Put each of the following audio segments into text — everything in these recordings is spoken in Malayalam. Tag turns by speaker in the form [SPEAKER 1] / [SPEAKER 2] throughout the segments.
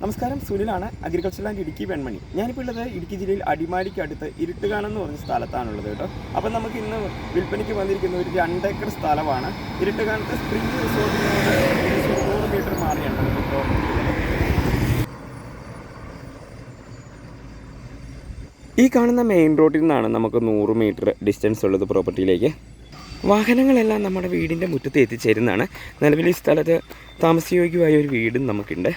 [SPEAKER 1] നമസ്കാരം സുനിലാണ് അഗ്രികൾച്ചർ ലാൻഡ് ഇടുക്കി വെൺമണി ഞാനിപ്പോൾ ഉള്ളത് ഇടുക്കി ജില്ലയിൽ അടിമാലിക്ക് അടുത്ത് ഇരുട്ടുകാനം എന്ന് പറഞ്ഞ സ്ഥലത്താണുള്ളത് കേട്ടോ. അപ്പം നമുക്ക് ഇന്ന് വിൽപ്പനയ്ക്ക് വന്നിരിക്കുന്ന ഒരു രണ്ട് ഏക്കർ സ്ഥലമാണ്. ഇരുട്ടുകാനത്ത് സ്പ്രിംഗ് റിസോർട്ടിനോട് മീറ്റർ മാറിയാണ് property ഈ കാണുന്ന മെയിൻ റോഡിൽ നിന്നാണ് നമുക്ക് നൂറ് മീറ്റർ ഡിസ്റ്റൻസ് ഉള്ളത് പ്രോപ്പർട്ടിയിലേക്ക് വാഹനങ്ങളെല്ലാം നമ്മുടെ വീടിന്റെ മുറ്റത്ത് എത്തിച്ചേരുന്നതാണ്. നിലവിൽ ഈ സ്ഥലത്ത് താമസയോഗ്യമായ ഒരു വീടും നമുക്കുണ്ട്.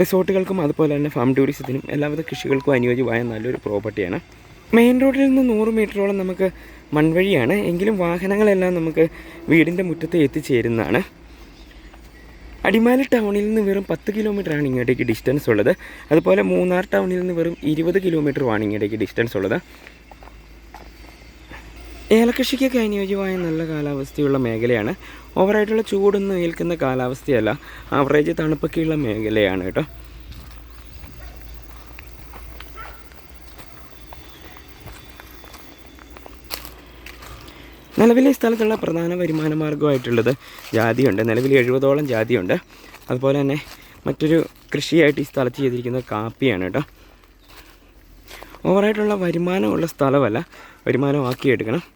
[SPEAKER 1] റിസോർട്ടുകൾക്കും അതുപോലെ തന്നെ ഫാം ടൂറിസത്തിനും എല്ലാവിധ കൃഷികൾക്കും അനുയോജ്യമായ നല്ലൊരു പ്രോപ്പർട്ടിയാണ്. മെയിൻ റോഡിൽ നിന്ന് നൂറ് മീറ്ററോളം നമുക്ക് മൺവഴിയാണ്. എങ്കിലും വാഹനങ്ങളെല്ലാം നമുക്ക് വീടിന്റെ മുറ്റത്ത് എത്തിച്ചേരുന്നതാണ്. അടിമാലി ടൗണിൽ നിന്ന് വെറും പത്ത് കിലോമീറ്ററാണ് ഇങ്ങോട്ടേക്ക് ഡിസ്റ്റൻസ് ഉള്ളത്. അതുപോലെ മൂന്നാർ ടൗണിൽ നിന്ന് വെറും ഇരുപത് കിലോമീറ്ററുമാണ് ഇങ്ങോട്ടേക്ക് ഡിസ്റ്റൻസ് ഉള്ളത്. ഏലകൃഷിക്കൊക്കെ അനുയോജ്യമായ നല്ല കാലാവസ്ഥയുള്ള മേഖലയാണ്. ഓവറായിട്ടുള്ള ചൂടൊന്നും ഏൽക്കുന്ന കാലാവസ്ഥയല്ല. ആവറേജ് തണുപ്പൊക്കെയുള്ള മേഖലയാണ് കേട്ടോ. നിലവിലെ സ്ഥലത്തുള്ള പ്രധാന വരുമാന മാർഗമായിട്ടുള്ളത് ജാതിയുണ്ട്. നിലവിൽ എഴുപതോളം ജാതിയുണ്ട്. അതുപോലെ തന്നെ മറ്റൊരു കൃഷിയായിട്ട് ഈ സ്ഥലത്ത് ചെയ്തിരിക്കുന്നത് കാപ്പിയാണ് കേട്ടോ. ഓവറായിട്ടുള്ള വരുമാനമുള്ള സ്ഥലമല്ല. വരുമാനമാക്കിയെടുക്കണം.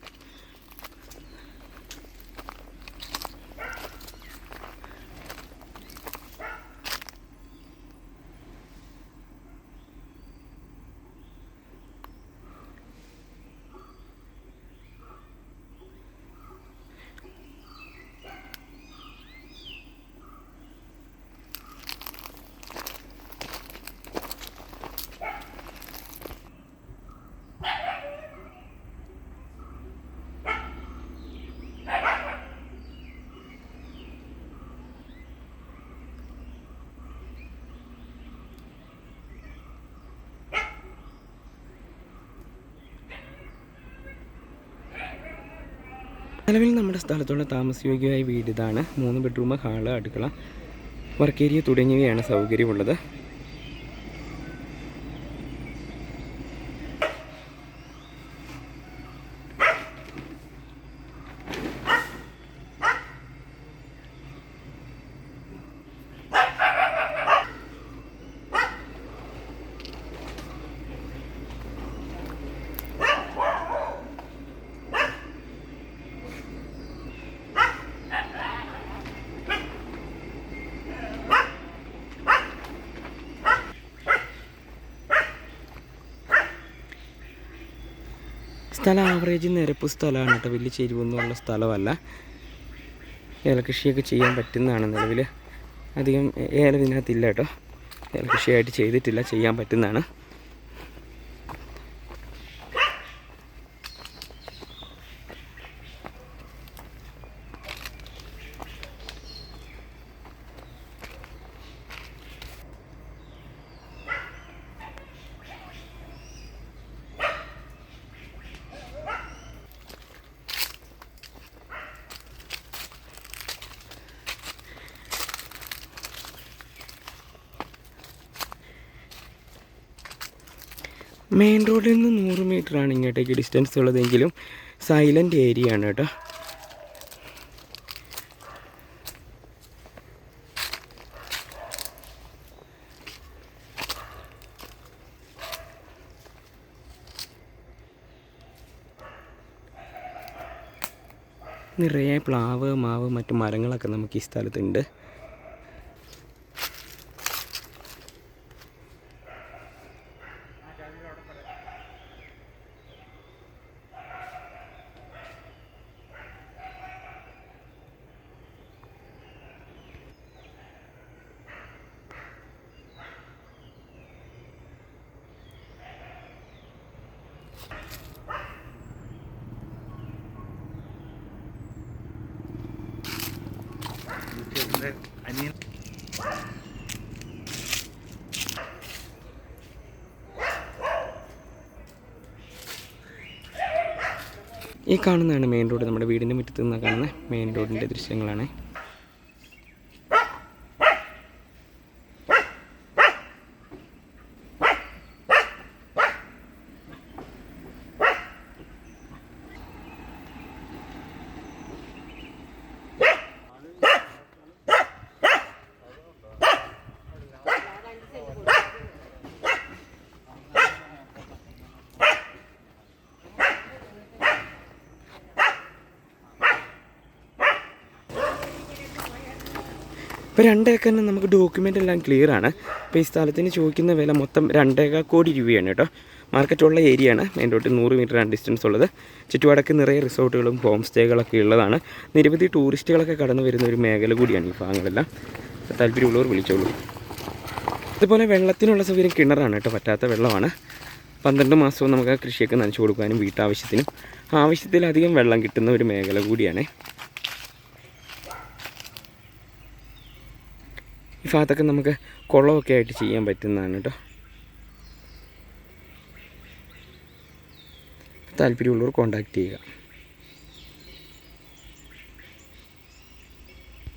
[SPEAKER 1] നിലവിൽ നമ്മുടെ സ്ഥലത്തുള്ള താമസയോഗ്യമായ വീട് ഇതാണ്. മൂന്ന് ബെഡ്റൂം ഹാൾ അടുക്കള വർക്ക് ഏരിയ തുടങ്ങിയവയാണ് സൗകര്യമുള്ളത്. സ്ഥലം ആവറേജ് നിരപ്പ് സ്ഥലമാണ് കേട്ടോ. വലിയ ചെരിവൊന്നുമുള്ള സ്ഥലമല്ല. ഏലകൃഷിയൊക്കെ ചെയ്യാൻ പറ്റുന്നതാണ് നിലവിൽ അധികം ഏലം ഇതിനകത്തില്ല കേട്ടോ. ഏലകൃഷിയായിട്ട് ചെയ്തിട്ടില്ല ചെയ്യാൻ പറ്റുന്നതാണ്. മെയിൻ റോഡിൽ നിന്ന് നൂറ് മീറ്ററാണ് ഇങ്ങോട്ടേക്ക് ഡിസ്റ്റൻസ് ഉള്ളതെങ്കിലും സൈലന്റ് ഏരിയ ആണ് കേട്ടോ. നിറയെ പ്ലാവ് മാവ് മറ്റു മരങ്ങളൊക്കെ നമുക്ക് ഈ സ്ഥലത്തുണ്ട്.
[SPEAKER 2] അനിയൻ
[SPEAKER 1] ഈ കാണുന്നതാണ് മെയിൻ റോഡ് നമ്മുടെ വീടിന്റെ മുറ്റത്ത് നിന്ന് കാണുന്ന മെയിൻ റോഡിന്റെ ദൃശ്യങ്ങളാണ്. ഇപ്പോൾ രണ്ടേക്കറിന് നമുക്ക് ഡോക്യുമെന്റ് എല്ലാം ക്ലിയർ ആണ്. അപ്പോൾ ഈ സ്ഥലത്തിന് ചോദിക്കുന്ന വില മൊത്തം രണ്ടേകാൽ കോടി രൂപയാണ് കേട്ടോ. മാർക്കറ്റുള്ള ഏരിയ ആണ്. മെയിൻ റോട്ടിൽ നൂറ് മീറ്ററാണ് ഡിസ്റ്റൻസ് ഉള്ളത്. ചുറ്റുപാടൊക്കെ നിറയെ റിസോർട്ടുകളും ഹോം സ്റ്റേകളൊക്കെ ഉള്ളതാണ്. നിരവധി ടൂറിസ്റ്റുകളൊക്കെ കടന്നു വരുന്ന ഒരു മേഖല കൂടിയാണ് ഈ ഭാഗങ്ങളെല്ലാം. അപ്പോൾ താല്പര്യമുള്ളവർ വിളിച്ചോളൂ. അതുപോലെ വെള്ളത്തിനുള്ള സൗകര്യം കിണറാണ് കേട്ടോ. പറ്റാത്ത വെള്ളമാണ്. പന്ത്രണ്ട് മാസവും നമുക്ക് കൃഷിയൊക്കെ നനച്ചു കൊടുക്കാനും വീട്ടാവശ്യത്തിനും ആവശ്യത്തിലധികം വെള്ളം കിട്ടുന്ന ഒരു മേഖല കൂടിയാണ്. ഈ ഭാഗത്തൊക്കെ നമുക്ക് കുളമൊക്കെ ആയിട്ട് ചെയ്യാൻ പറ്റുന്നതാണ് കേട്ടോ. താല്പര്യമുള്ളവർ കോൺടാക്റ്റ് ചെയ്യുക.